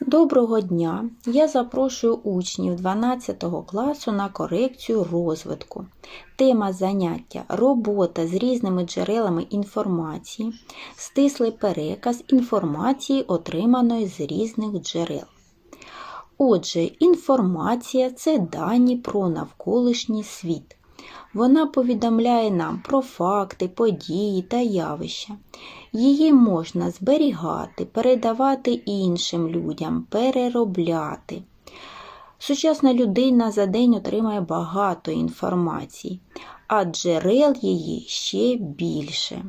Доброго дня! Я запрошую учнів 12 класу на корекцію розвитку. Тема заняття робота з різними джерелами інформації, стислий переказ інформації, отриманої з різних джерел. Отже, інформація це дані про навколишній світ. Вона повідомляє нам про факти, події та явища. Її можна зберігати, передавати іншим людям, переробляти. Сучасна людина за день отримає багато інформації, а джерел її ще більше.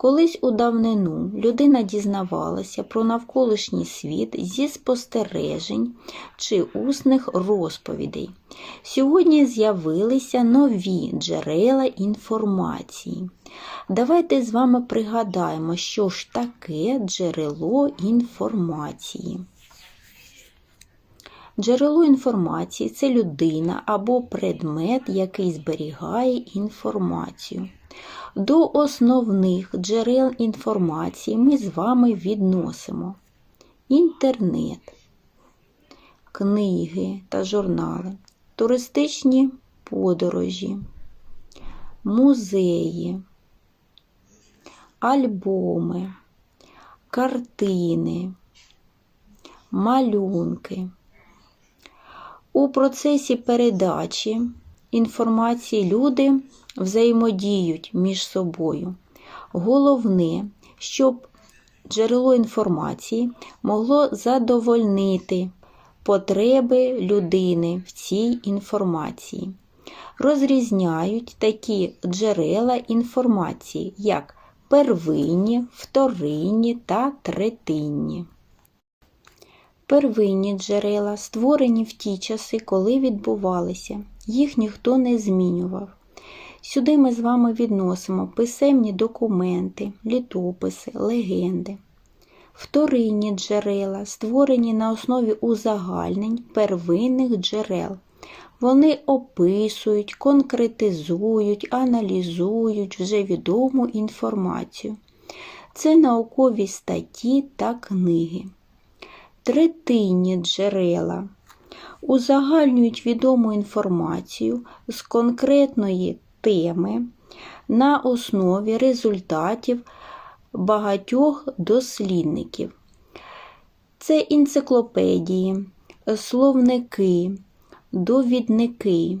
Колись у давнину людина дізнавалася про навколишній світ зі спостережень чи усних розповідей. Сьогодні з'явилися нові джерела інформації. Давайте з вами пригадаємо, що ж таке джерело інформації. Джерело інформації це людина або предмет, який зберігає інформацію. До основних джерел інформації ми з вами відносимо інтернет, книги та журнали, туристичні подорожі, музеї, альбоми, картини, малюнки. У процесі передачі інформації люди взаємодіють між собою. Головне, щоб джерело інформації могло задовольнити потреби людини в цій інформації. Розрізняють такі джерела інформації, як первинні, вторинні та третинні. Первинні джерела створені в ті часи, коли відбувалися, їх ніхто не змінював. Сюди ми з вами відносимо писемні документи, літописи, легенди. Вторинні джерела створені на основі узагальнень первинних джерел. Вони описують, конкретизують, аналізують вже відому інформацію. Це наукові статті та книги. Третинні джерела узагальнюють відому інформацію з конкретної теми на основі результатів багатьох дослідників. Це енциклопедії, словники, довідники.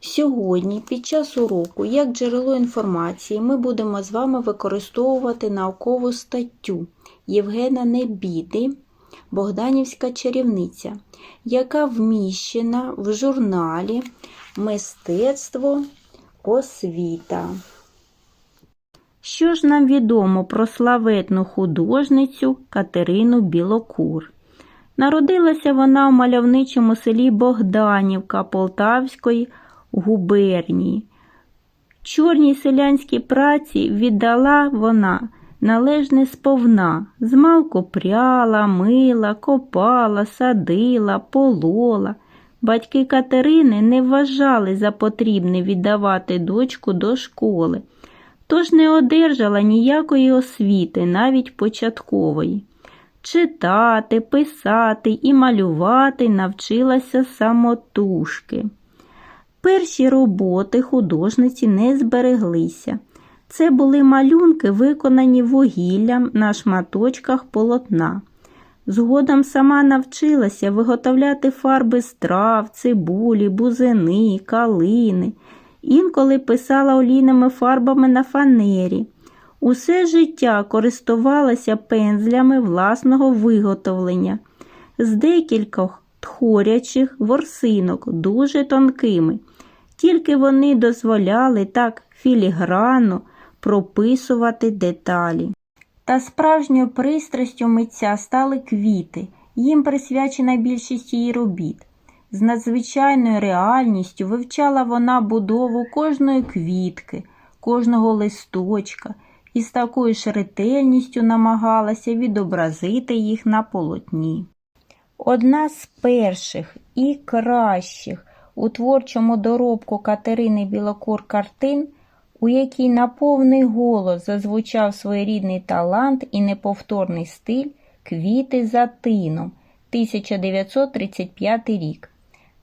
Сьогодні, під час уроку, як джерело інформації, ми будемо з вами використовувати наукову статтю Євгена Небіди Богданівська чарівниця, яка вміщена в журналі Мистецтво освіта. Що ж нам відомо про славетну художницю Катерину Білокур? Народилася вона в мальовничому селі Богданівка Полтавської губернії. Чорній селянській праці віддала вона належне сповна, змалку пряла, мила, копала, садила, полола. Батьки Катерини не вважали за потрібне віддавати дочку до школи, тож не одержала ніякої освіти, навіть початкової. Читати, писати і малювати навчилася самотужки. Перші роботи художниці не збереглися. Це були малюнки, виконані вугіллям на шматочках полотна. Згодом сама навчилася виготовляти фарби з трав, цибулі, бузини, калини. Інколи писала олійними фарбами на фанері. Усе життя користувалася пензлями власного виготовлення, з декількох тхорячих ворсинок, дуже тонкими. Тільки вони дозволяли так філігранно прописувати деталі. Та справжньою пристрастю митця стали квіти, їм присвячена більшість її робіт. З надзвичайною реальністю вивчала вона будову кожної квітки, кожного листочка і з такою ж ретельністю намагалася відобразити їх на полотні. Одна з перших і кращих у творчому доробку Катерини Білокур картин у якій на повний голос зазвучав своєрідний талант і неповторний стиль, Квіти за тином, 1935 рік.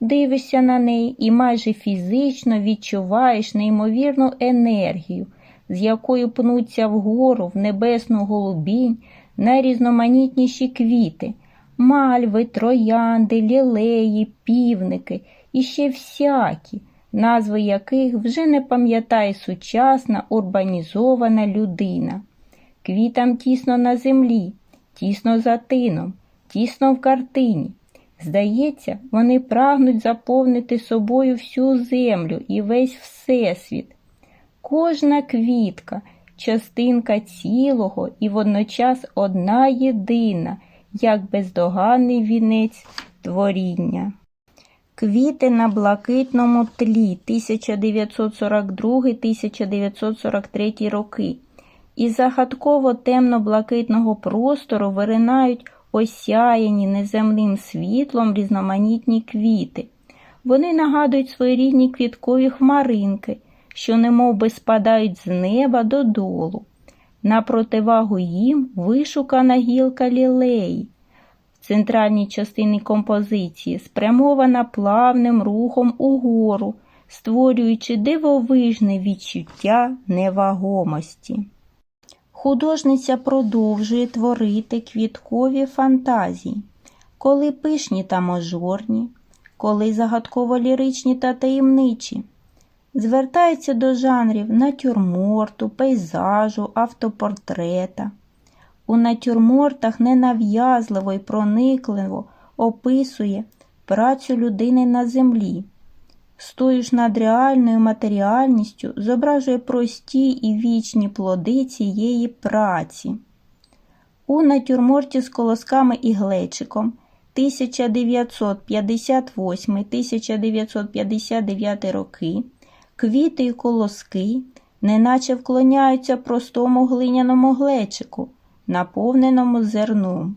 Дивишся на неї і майже фізично відчуваєш неймовірну енергію, з якою пнуться вгору в небесну голубінь найрізноманітніші квіти, мальви, троянди, лілеї, півники і ще всякі, назви яких вже не пам'ятає сучасна урбанізована людина. Квітам тісно на землі, тісно за тином, тісно в картині. Здається, вони прагнуть заповнити собою всю землю і весь всесвіт. Кожна квітка частинка цілого і водночас одна єдина, як бездоганний вінець творіння. Квіти на блакитному тлі 1942-1943 роки. Із загадково темно-блакитного простору виринають осяяні неземним світлом різноманітні квіти. Вони нагадують своєрідні квіткові хмаринки, що немов би спадають з неба додолу. На противагу їм вишукана гілка лілеї. Центральній частині композиції спрямована плавним рухом угору, створюючи дивовижне відчуття невагомості. Художниця продовжує творити квіткові фантазії, коли пишні та мажорні, коли загадково ліричні та таємничі. Звертається до жанрів натюрморту, пейзажу, автопортрета. У натюрмортах ненав'язливо й проникливо описує працю людини на землі. З тою ж надреальною матеріальністю зображує прості і вічні плоди цієї праці. У натюрморті з колосками і глечиком 1958-1959 роки квіти й колоски неначе вклоняються простому глиняному глечику, наповненому зерном,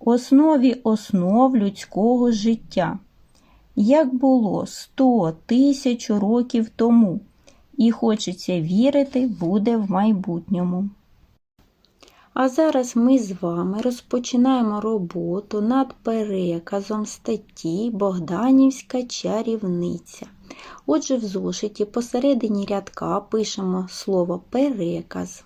основі основ людського життя як було сто тисяч років тому, і хочеться вірити, буде в майбутньому. А зараз ми з вами розпочинаємо роботу над переказом статті Богданівська чарівниця. Отже, в зошиті посередині рядка пишемо слово переказ.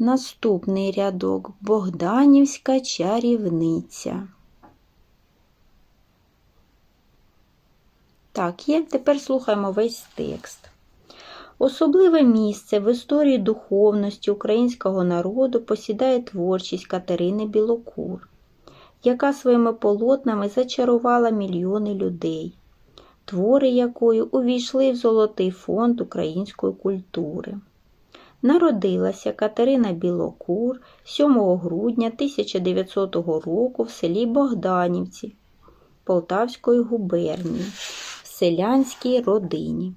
Наступний рядок Богданівська чарівниця. Так, є. Тепер слухаємо весь текст. Особливе місце в історії духовності українського народу посідає творчість Катерини Білокур, яка своїми полотнами зачарувала мільйони людей, твори якої увійшли в Золотий фонд української культури. Народилася Катерина Білокур 7 грудня 1900 року в селі Богданівці Полтавської губернії в селянській родині.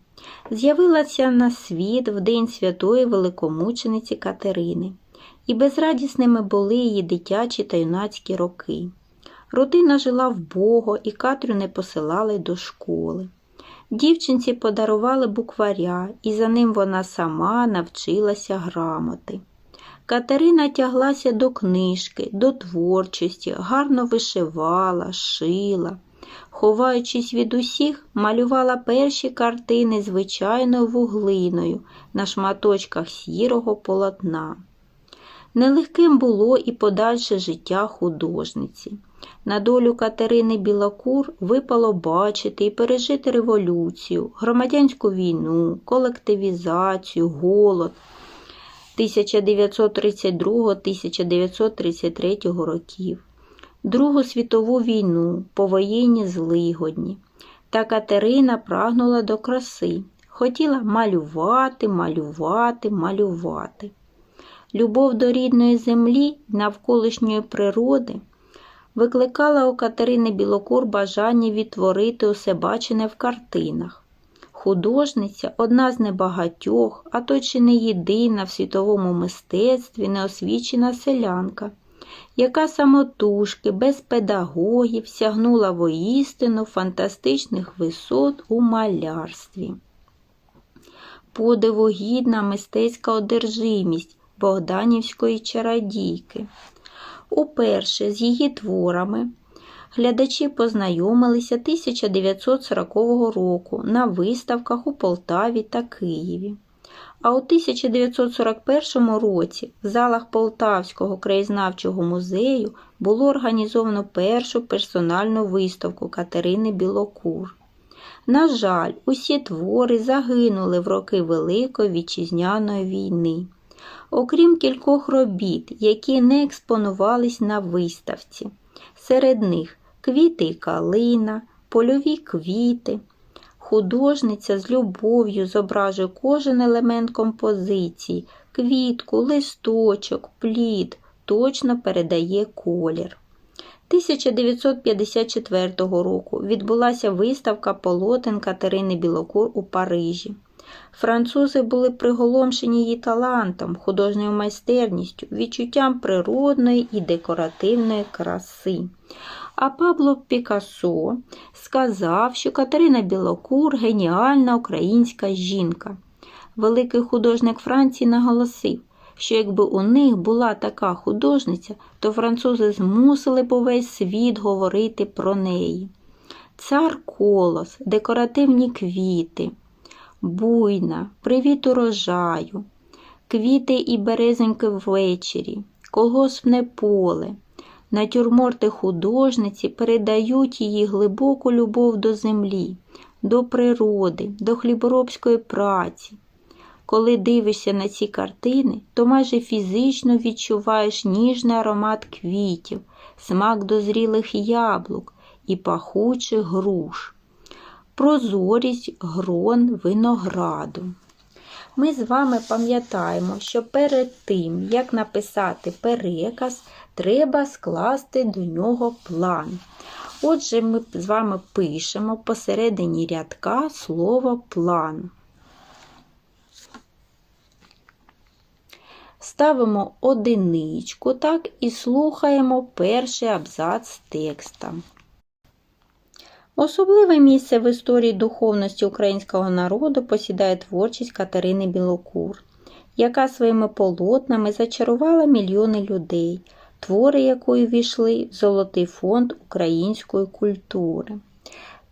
З'явилася на світ в день святої великомучениці Катерини, і безрадісними були її дитячі та юнацькі роки. Родина жила вбого і Катрю не посилали до школи. Дівчинці подарували букваря, і за ним вона сама навчилася грамоти. Катерина тяглася до книжки, до творчості, гарно вишивала, шила. Ховаючись від усіх, малювала перші картини звичайною вуглиною на шматочках сірого полотна. Нелегким було і подальше життя художниці. На долю Катерини Білокур випало бачити і пережити революцію, громадянську війну, колективізацію, голод 1932-1933 років, Другу світову війну, повоєнні злигодні. Та Катерина прагнула до краси, хотіла малювати, малювати, малювати. Любов до рідної землі навколишньої природи викликала у Катерини Білокур бажання відтворити усе бачене в картинах. Художниця одна з небагатьох, а то чи не єдина в світовому мистецтві неосвічена селянка, яка самотужки, без педагогів сягнула воістину фантастичних висот у малярстві. Подивогідна мистецька одержимість Богданівської чародійки. Уперше з її творами глядачі познайомилися 1940 року на виставках у Полтаві та Києві. А у 1941 році в залах Полтавського краєзнавчого музею було організовано першу персональну виставку Катерини Білокур. На жаль, усі твори загинули в роки Великої вітчизняної війни. Окрім кількох робіт, які не експонувались на виставці. Серед них квіти і калина, польові квіти. Художниця з любов'ю зображує кожен елемент композиції, квітку, листочок, плід, точно передає колір. 1954 року відбулася виставка полотен Катерини Білокур у Парижі. Французи були приголомшені її талантом, художньою майстерністю, відчуттям природної і декоративної краси. А Пабло Пікассо сказав, що Катерина Білокур геніальна українська жінка. Великий художник Франції наголосив, що якби у них була така художниця, то французи змусили б увесь світ говорити про неї. Цар колос, декоративні квіти, буйна, привіт урожаю, квіти і березеньки ввечері, колгоспне поле. Натюрморти художниці передають її глибоку любов до землі, до природи, до хліборобської праці. Коли дивишся на ці картини, то майже фізично відчуваєш ніжний аромат квітів, смак дозрілих яблук і пахучих груш, прозорість грон винограду. Ми з вами пам'ятаємо, що перед тим, як написати переказ, треба скласти до нього план. Отже, ми з вами пишемо посередині рядка слово план. Ставимо одиничку так і слухаємо перший абзац текста. Особливе місце в історії духовності українського народу посідає творчість Катерини Білокур, яка своїми полотнами зачарувала мільйони людей, твори якої війшли в Золотий фонд української культури.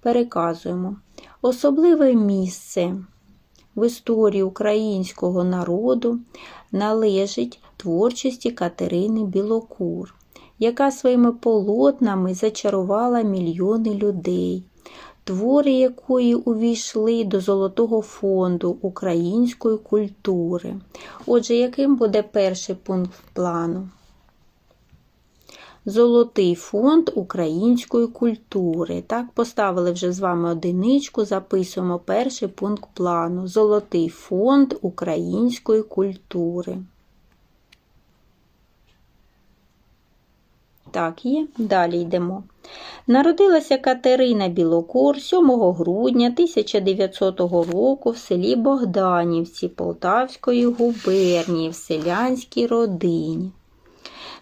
Переказуємо особливе місце в історії українського народу належить творчості Катерини Білокур, яка своїми полотнами зачарувала мільйони людей, твори якої увійшли до Золотого фонду української культури. Отже, яким буде перший пункт плану? Золотий фонд української культури. Так, поставили вже з вами одиничку, записуємо перший пункт плану. Золотий фонд української культури. Так, є. Далі йдемо. Народилася Катерина Білокур 7 грудня 1900 року в селі Богданівці Полтавської губернії в селянській родині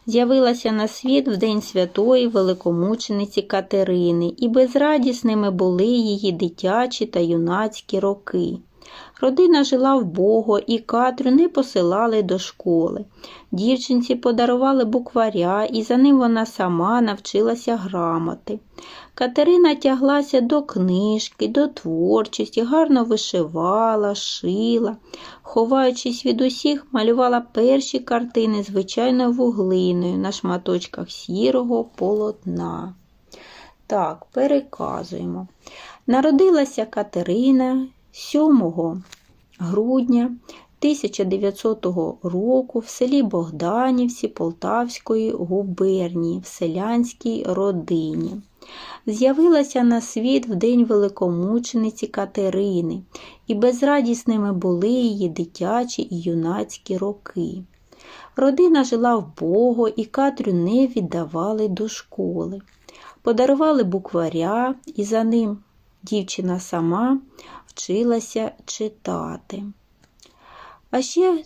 з'явилася на світ в день святої великомучениці Катерини, і безрадісними були її дитячі та юнацькі роки. Родина жила вбого і Катрю не посилали до школи. Дівчинці подарували букваря, і за ним вона сама навчилася грамоти. Катерина тяглася до книжки, до творчості, гарно вишивала, шила, ховаючись від усіх, малювала перші картини звичайною вуглиною на шматочках сірого полотна. Так, переказуємо. Народилася Катерина 7 грудня 1900 року в селі Богданівці Полтавської губернії в селянській родині. З'явилася на світ в день великомучениці Катерини, і безрадісними були її дитячі і юнацькі роки. Родина жила вбого і Катрю не віддавали до школи. Подарували букваря, і за ним дівчина сама вчилася читати. А ще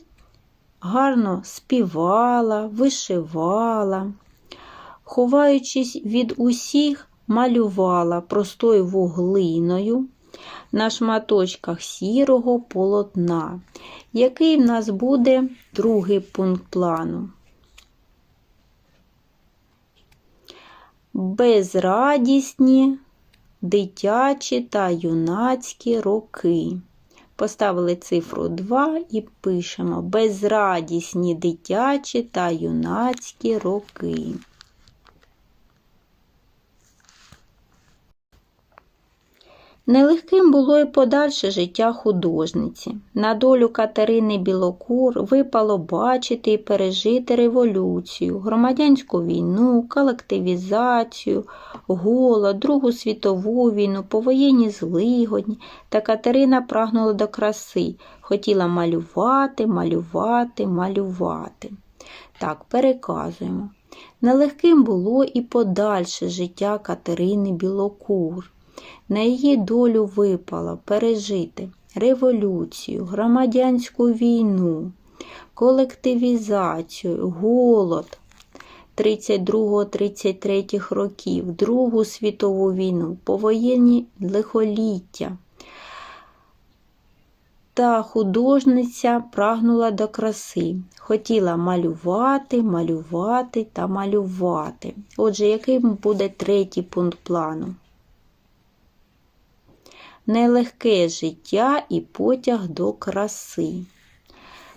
гарно співала, вишивала, ховаючись від усіх, малювала простою вуглиною, на шматочках сірого полотна. Який в нас буде другий пункт плану? Безрадісні дитячі та юнацькі роки. Поставили цифру 2 і пишемо безрадісні дитячі та юнацькі роки. Нелегким було і подальше життя художниці. На долю Катерини Білокур випало бачити і пережити революцію, громадянську війну, колективізацію, голод, Другу світову війну, повоєнні злигодні, та Катерина прагнула до краси, хотіла малювати, малювати, малювати. Так, переказуємо. Нелегким було і подальше життя Катерини Білокур. На її долю випало пережити революцію, громадянську війну, колективізацію, голод 32-33 років, Другу світову війну, повоєнні лихоліття. Та художниця прагнула до краси, хотіла малювати, малювати та малювати. Отже, яким буде третій пункт плану? Нелегке життя і потяг до краси.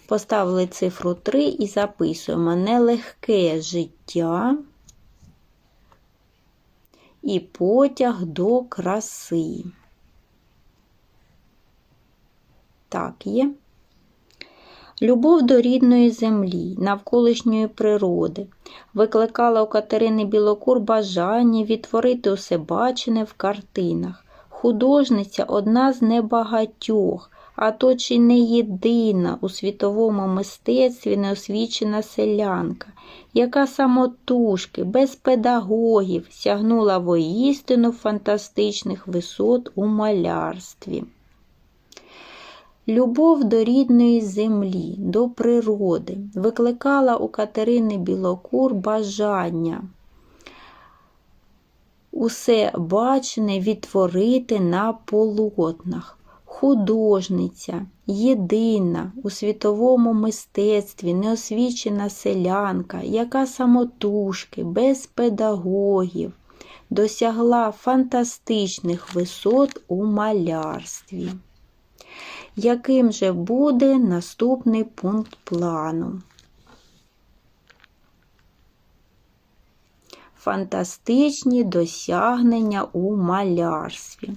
Поставили цифру 3 і записуємо нелегке життя і потяг до краси. Так, є. Любов до рідної землі, навколишньої природи викликала у Катерини Білокур бажання відтворити усе бачене в картинах. Художниця одна з небагатьох, а то чи не єдина у світовому мистецтві неосвічена селянка, яка самотужки, без педагогів сягнула воістину фантастичних висот у малярстві. Любов до рідної землі, до природи викликала у Катерини Білокур бажання усе бачене відтворити на полотнах. Художниця, єдина у світовому мистецтві неосвічена селянка, яка самотужки, без педагогів, досягла фантастичних висот у малярстві. Яким же буде наступний пункт плану? Фантастичні досягнення у малярстві.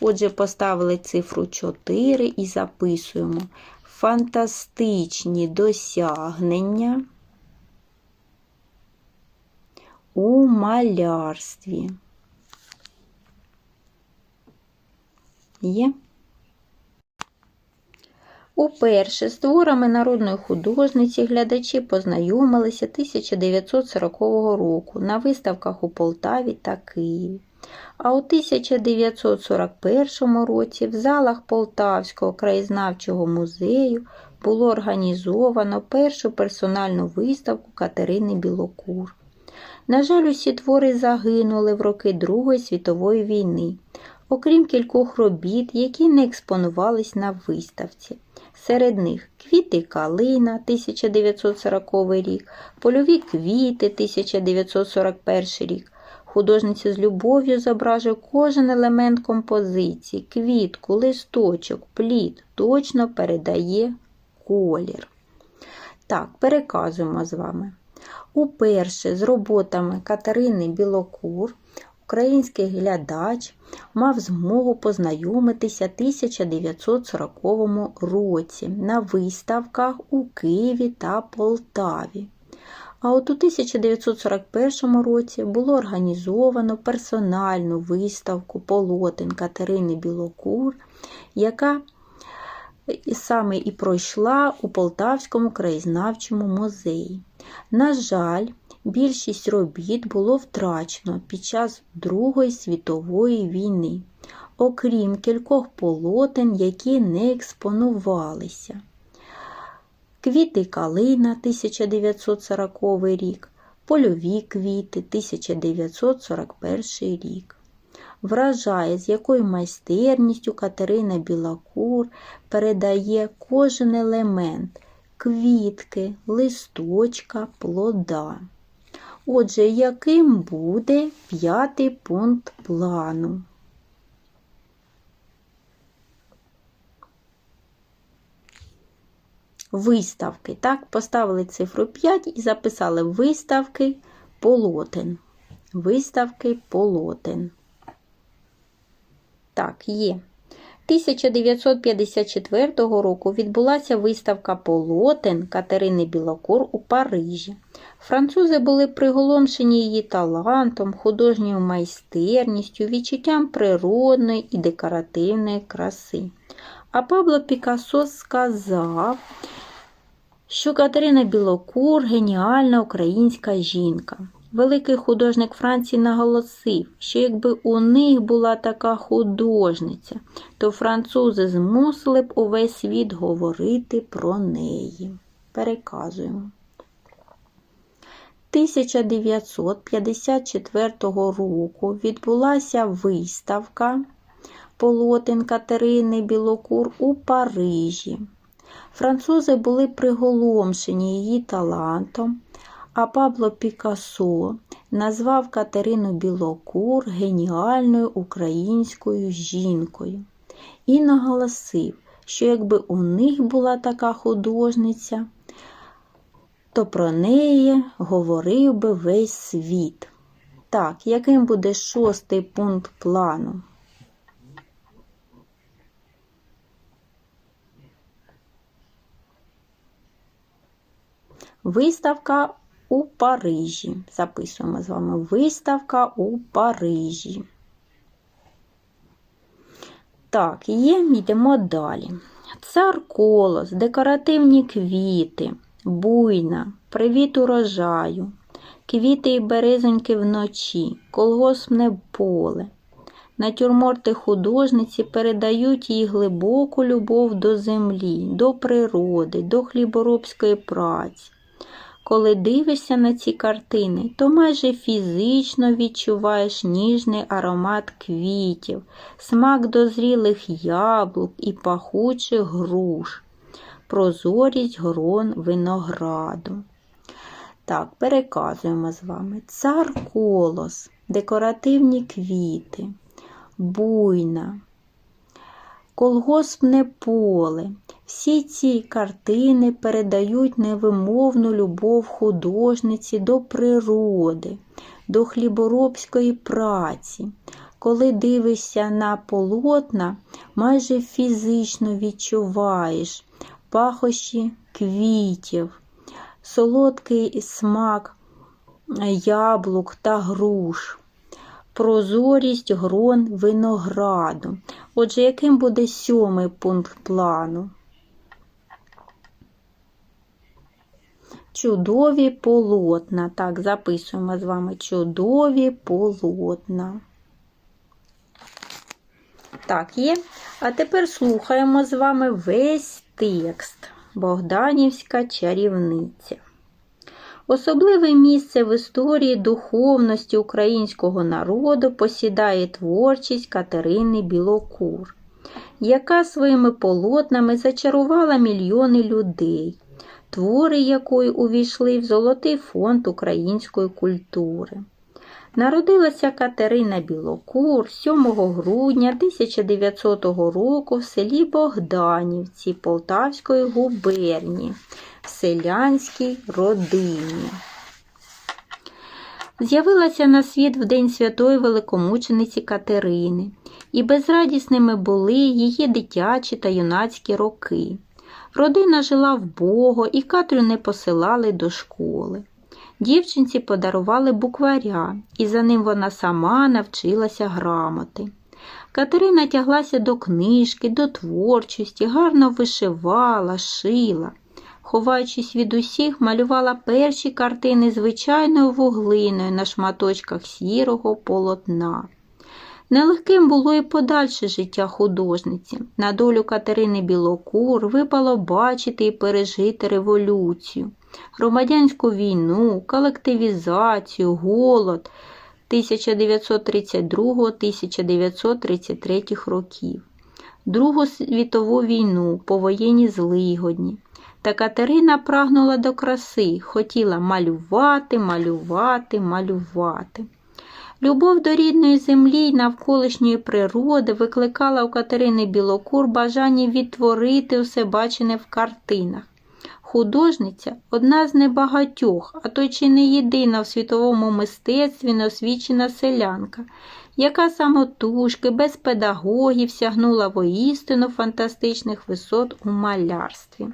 Отже, поставили цифру 4 і записуємо фантастичні досягнення у малярстві. Є? Уперше з творами народної художниці глядачі познайомилися 1940 року на виставках у Полтаві та Києві. А у 1941 році в залах Полтавського краєзнавчого музею було організовано першу персональну виставку Катерини Білокур. На жаль, усі твори загинули в роки Другої світової війни, окрім кількох робіт, які не експонувались на виставці. Серед них квіти калина 1940 рік, польові квіти 1941 рік. Художниця з любов'ю зображує кожен елемент композиції, квітку, листочок, плід, точно передає колір. Так, переказуємо з вами. Уперше з роботами Катерини Білокур український глядач мав змогу познайомитися 1940 році на виставках у Києві та Полтаві. А от у 1941 році було організовано персональну виставку полотен Катерини Білокур, яка саме і пройшла у Полтавському краєзнавчому музеї. На жаль, Більшість робіт було втрачено під час Другої світової війни, окрім кількох полотен, які не експонувалися. Квіти Калина 1940 рік, Польові квіти 1941 рік. Вражає, з якою майстерністю Катерина Білокур передає кожен елемент квітки, листочка, плода. Отже, яким буде п'ятий пункт плану? Виставки. Так, поставили цифру 5 і записали виставки полотен. Виставки полотен. Так, є. 1954 року відбулася виставка полотен Катерини Білокур у Парижі. Французи були приголомшені її талантом, художньою майстерністю, відчуттям природної і декоративної краси. А Пабло Пікассо сказав, що Катерина Білокур геніальна українська жінка. Великий художник Франції наголосив, що якби у них була така художниця, то французи змусили б увесь світ говорити про неї. Переказуємо. 1954 року відбулася виставка полотен Катерини Білокур у Парижі. Французи були приголомшені її талантом, а Пабло Пікассо назвав Катерину Білокур геніальною українською жінкою і наголосив, що якби у них була така художниця, то про неї говорив би весь світ. Так, яким буде шостий пункт плану? Виставка у Парижі. Записуємо з вами виставка у Парижі. Так, є, йдемо далі. Цар колос, декоративні квіти, буйна, привіт урожаю, квіти і березоньки вночі, колгоспне поле. Натюрморти художниці передають їй глибоку любов до землі, до природи, до хліборобської праці. Коли дивишся на ці картини, то майже фізично відчуваєш ніжний аромат квітів, смак дозрілих яблук і пахучих груш, прозорість грон винограду. Так, переказуємо з вами. Цар колос, декоративні квіти, буйна, колгоспне поле. Всі ці картини передають невимовну любов художниці до природи, до хліборобської праці. Коли дивишся на полотна, майже фізично відчуваєш пахощі квітів, солодкий смак яблук та груш прозорість грон винограду. Отже, яким буде сьомий пункт плану? Чудові полотна. Так, записуємо з вами чудові полотна. Так, є. А тепер слухаємо з вами весь текст. Богданівська чарівниця. Особливе місце в історії духовності українського народу посідає творчість Катерини Білокур, яка своїми полотнами зачарувала мільйони людей, твори якої увійшли в Золотий фонд української культури. Народилася Катерина Білокур 7 грудня 1900 року в селі Богданівці Полтавської губернії в селянській родині. З'явилася на світ в День святої великомучениці Катерини, і безрадісними були її дитячі та юнацькі роки. Родина жила вбого і Катрю не посилали до школи. Дівчинці подарували букваря, і за ним вона сама навчилася грамоти. Катерина тяглася до книжки, до творчості, гарно вишивала, шила. Ховаючись від усіх, малювала перші картини звичайною вуглиною на шматочках сірого полотна. Нелегким було і подальше життя художниці. На долю Катерини Білокур випало бачити і пережити революцію, громадянську війну, колективізацію, голод 1932-1933 років, Другу світову війну, повоєнні злигодні. Та Катерина прагнула до краси, хотіла малювати, малювати, малювати. Любов до рідної землі й навколишньої природи викликала у Катерини Білокур бажання відтворити усе бачене в картинах. Художниця одна з небагатьох, а то чи не єдина в світовому мистецтві неосвічена селянка, яка самотужки, без педагогів сягнула воістину фантастичних висот у малярстві.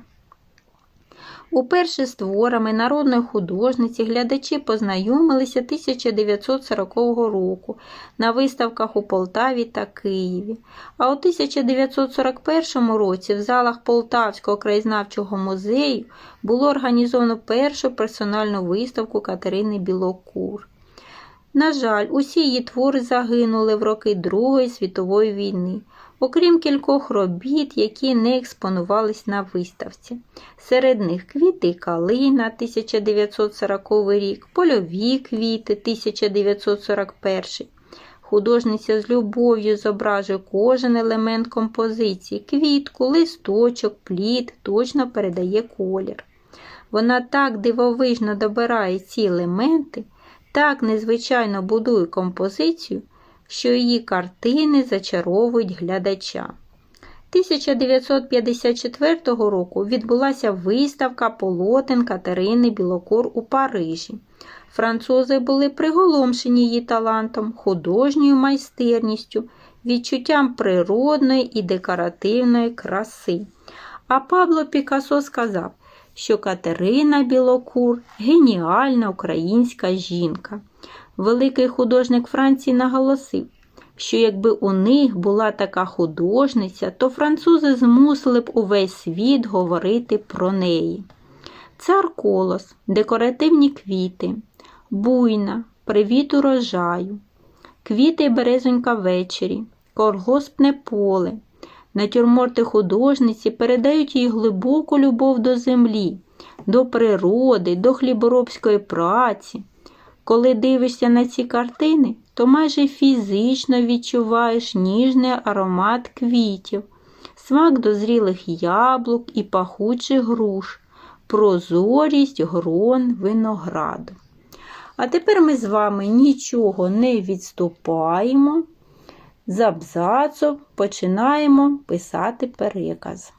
Уперше з творами народної художниці глядачі познайомилися 1940 року на виставках у Полтаві та Києві. А у 1941 році в залах Полтавського краєзнавчого музею було організовано першу персональну виставку Катерини Білокур. На жаль, усі її твори загинули в роки Другої світової війни, окрім кількох робіт, які не експонувались на виставці. Серед них квіти калина 1940 рік, польові квіти 1941. Художниця з любов'ю зображує кожен елемент композиції, квітку, листочок, плід, точно передає колір. Вона так дивовижно добирає ці елементи, так незвичайно будує композицію, що її картини зачаровують глядача. 1954 року відбулася виставка полотен Катерини Білокор у Парижі. Французи були приголомшені її талантом, художньою майстерністю, відчуттям природної і декоративної краси. А Пабло Пікассо сказав, що Катерина Білокур геніальна українська жінка. Великий художник Франції наголосив, що якби у них була така художниця, то французи змусили б увесь світ говорити про неї. Цар колос, декоративні квіти, буйна, привіт урожаю, квіти березонька ввечері, колгоспне поле. Натюрморти художниці передають їй глибоку любов до землі, до природи, до хліборобської праці. Коли дивишся на ці картини, то майже фізично відчуваєш ніжний аромат квітів, смак дозрілих яблук і пахучих груш, прозорість грон винограду. А тепер ми з вами нічого не відступаємо. З абзацу починаємо писати переказ.